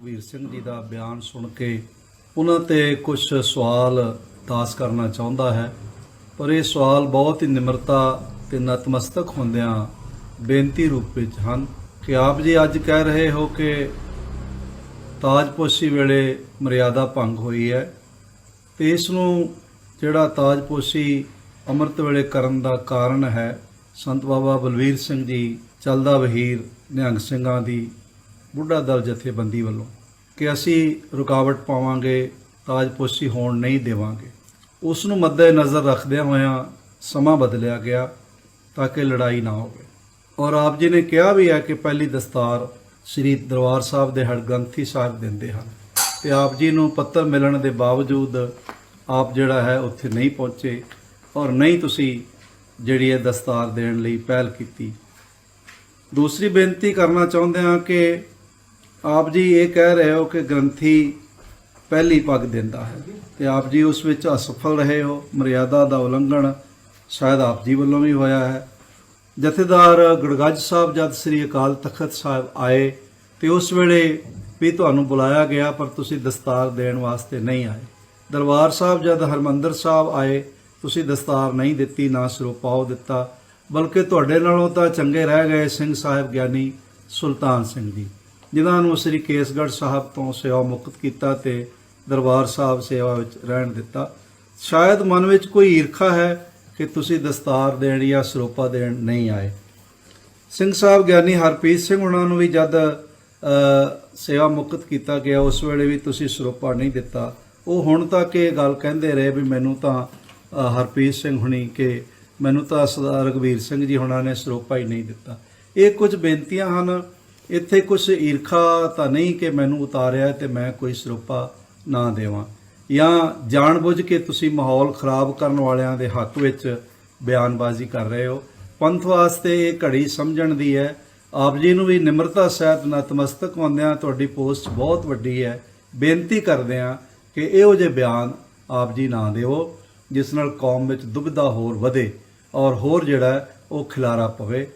ਵੀਰ ਸਿੰਘ ਜੀ ਦਾ ਬਿਆਨ ਸੁਣ ਕੇ ਉਹਨਾਂ ਤੇ ਕੁਝ ਸਵਾਲ ਦਾਸ ਕਰਨਾ ਚਾਹੁੰਦਾ ਹੈ। ਪਰ ਇਹ ਸਵਾਲ ਬਹੁਤ ਹੀ ਨਿਮਰਤਾ ਤੇ ਨਤਮਸਤਕ ਹੁੰਦਿਆਂ ਬੇਨਤੀ ਰੂਪ ਵਿੱਚ ਹਨ ਕਿ ਆਪ ਜੀ ਅੱਜ ਕਹਿ ਰਹੇ ਹੋ ਕਿ ਤਾਜਪੋਸ਼ੀ ਵੇਲੇ ਮਰਿਆਦਾ ਭੰਗ ਹੋਈ ਹੈ ਤੇ ਇਸ ਨੂੰ ਜਿਹੜਾ ਤਾਜਪੋਸ਼ੀ ਅੰਮ੍ਰਿਤ ਵੇਲੇ ਕਰਨ ਦਾ ਕਾਰਨ ਹੈ, ਸੰਤ ਬਾਬਾ ਬਲਵੀਰ ਸਿੰਘ ਜੀ, ਚਲਦਾ ਵਹੀਰ ਨਿਹੰਗ ਸਿੰਘਾਂ ਦੀ ਬੁੱਢਾ ਦਲ ਜਥੇਬੰਦੀ ਵੱਲੋਂ ਕਿ ਅਸੀਂ ਰੁਕਾਵਟ ਪਾਵਾਂਗੇ, ਤਾਜਪੋਸ਼ੀ ਹੋਣ ਨਹੀਂ ਦੇਵਾਂਗੇ। ਉਸ ਨੂੰ ਮੱਦੇਨਜ਼ਰ ਰੱਖਦਿਆਂ ਹੋਇਆਂ ਸਮਾਂ ਬਦਲਿਆ ਗਿਆ ਤਾਂ ਕਿ ਲੜਾਈ ਨਾ ਹੋਵੇ। ਔਰ ਆਪ ਜੀ ਨੇ ਕਿਹਾ ਵੀ ਹੈ ਕਿ ਪਹਿਲੀ ਦਸਤਾਰ ਸ੍ਰੀ ਦਰਬਾਰ ਸਾਹਿਬ ਦੇ ਹੜਗੰਥੀ ਸਾਹਿਬ ਦਿੰਦੇ ਹਨ। ਤੇ ਆਪ ਜੀ ਨੂੰ ਪੱਤਰ ਮਿਲਣ ਦੇ ਬਾਵਜੂਦ ਆਪ ਜਿਹੜਾ ਹੈ ਉੱਥੇ ਨਹੀਂ ਪਹੁੰਚੇ ਔਰ ਨਹੀਂ ਤੁਸੀਂ ਜਿਹੜੀ ਇਹ ਦਸਤਾਰ ਦੇਣ ਲਈ ਪਹਿਲ ਕੀਤੀ। ਦੂਸਰੀ ਬੇਨਤੀ ਕਰਨਾ ਚਾਹੁੰਦੇ ਹਾਂ ਕਿ ਆਪ ਜੀ ਇਹ ਕਹਿ ਰਹੇ ਹੋ ਕਿ ਗ੍ਰੰਥੀ ਪਹਿਲੀ ਪੱਗ ਦਿੰਦਾ ਹੈ ਤੇ ਆਪ ਜੀ ਉਸ ਵਿੱਚ ਅਸਫਲ ਰਹੇ ਹੋ, ਮਰਿਆਦਾ ਦਾ ਉਲੰਘਣ ਸ਼ਾਇਦ ਆਪ ਜੀ ਵੱਲੋਂ ਵੀ ਹੋਇਆ ਹੈ। ਜਥੇਦਾਰ ਗੜਗੱਜ ਸਾਹਿਬ ਜਦ ਸ੍ਰੀ ਅਕਾਲ ਤਖਤ ਸਾਹਿਬ ਆਏ ਤੇ ਉਸ ਵੇਲੇ ਵੀ ਤੁਹਾਨੂੰ ਬੁਲਾਇਆ ਗਿਆ, ਪਰ ਤੁਸੀਂ ਦਸਤਾਰ ਦੇਣ ਵਾਸਤੇ ਨਹੀਂ ਆਏ। ਦਰਬਾਰ ਸਾਹਿਬ ਜਦ ਹਰਮੰਦਰ ਸਾਹਿਬ ਆਏ, ਤੁਸੀਂ ਦਸਤਾਰ ਨਹੀਂ ਦਿੱਤੀ, ਨਾ ਸਰੂਪਾਓ ਦਿੱਤਾ, ਬਲਕਿ ਤੁਹਾਡੇ ਨਾਲੋਂ ਤਾਂ ਚੰਗੇ ਰਹਿ ਗਏ ਸਿੰਘ ਸਾਹਿਬ ਗਿਆਨੀ ਸੁਲਤਾਨ ਸਿੰਘ ਜੀ। ਜਿਨ੍ਹਾਂ ਨੂੰ ਸ੍ਰੀ ਕੇਸਗੜ੍ਹ ਸਾਹਿਬ ਤੋਂ ਸੇਵਾ ਮੁਕਤ ਕੀਤਾ ਤੇ ਦਰਬਾਰ ਸਾਹਿਬ ਸੇਵਾ ਵਿੱਚ ਰਹਿਣ ਦਿੱਤਾ। ਸ਼ਾਇਦ ਮਨ ਵਿੱਚ ਕੋਈ ਈਰਖਾ ਹੈ ਕਿ ਤੁਸੀਂ ਦਸਤਾਰ ਦੇਣ ਜਾਂ ਸਰੋਪਾ ਦੇਣ ਨਹੀਂ ਆਏ। ਸਿੰਘ ਸਾਹਿਬ ਗਿਆਨੀ ਹਰਪ੍ਰੀਤ ਸਿੰਘ ਉਹਨਾਂ ਨੂੰ ਵੀ ਜਦ ਸੇਵਾ ਮੁਕਤ ਕੀਤਾ ਗਿਆ, ਉਸ ਵੇਲੇ ਵੀ ਤੁਸੀਂ ਸਰੋਪਾ ਨਹੀਂ ਦਿੱਤਾ। ਉਹ ਹੁਣ ਤੱਕ ਇਹ ਗੱਲ ਕਹਿੰਦੇ ਰਹੇ ਵੀ ਮੈਨੂੰ ਤਾਂ ਹਰਪ੍ਰੀਤ ਸਿੰਘ ਹੁਣੀ ਕਿ ਮੈਨੂੰ ਤਾਂ ਸਰਦਾਰ ਰਘਵੀਰ ਸਿੰਘ ਜੀ ਹੁਣਾਂ ਨੇ ਸਰੋਪਾ ਹੀ ਨਹੀਂ ਦਿੱਤਾ। ਇਹ ਕੁਝ ਬੇਨਤੀਆਂ ਹਨ ਇੱਥੇ ਕੁਝ ਈਰਖਾ ਤਾਂ ਨਹੀਂ ਕਿ ਮੈਨੂੰ ਉਤਾਰਿਆ ਤੇ ਮੈਂ ਕੋਈ ਸਰੂਪਾ ਨਾ ਦੇਵਾਂ। ਜਾਂ ਜਾਣਬੁੱਝ ਕੇ ਤੁਸੀਂ ਮਾਹੌਲ ਖਰਾਬ ਕਰਨ ਵਾਲਿਆਂ ਦੇ ਹੱਕ ਵਿੱਚ ਬਿਆਨਬਾਜ਼ੀ ਕਰ ਰਹੇ ਹੋ। ਪੰਥ ਵਾਸਤੇ ਇਹ ਘੜੀ ਸਮਝਣ ਦੀ ਹੈ। ਆਪ ਜੀ ਨੂੰ ਵੀ ਨਿਮਰਤਾ ਸਹਿਤ ਨਤਮਸਤਕ ਹੁੰਦਿਆਂ ਤੁਹਾਡੀ ਪੋਸਟ ਬਹੁਤ ਵੱਡੀ ਹੈ। ਬੇਨਤੀ ਕਰਦੇ ਹਾਂ ਕਿ ਇਹੋ ਜਿਹੇ ਬਿਆਨ ਆਪ ਜੀ ਨਾ ਦਿਓ, ਜਿਸ ਨਾਲ ਕੌਮ ਵਿੱਚ ਦੁਬਿਧਾ ਹੋਰ ਵਧੇ ਔਰ ਹੋਰ ਜਿਹੜਾ ਉਹ ਖਿਲਾਰਾ ਪਵੇ।